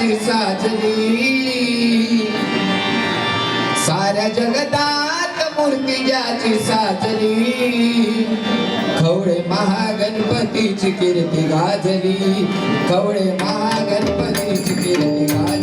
जगाची साजली. साऱ्या जगतात मूर्ती ज्याची साजली. कवळे महागणपतीची कीर्ती गाजली. कवळे महागणपतीची कीर्ती गाजली.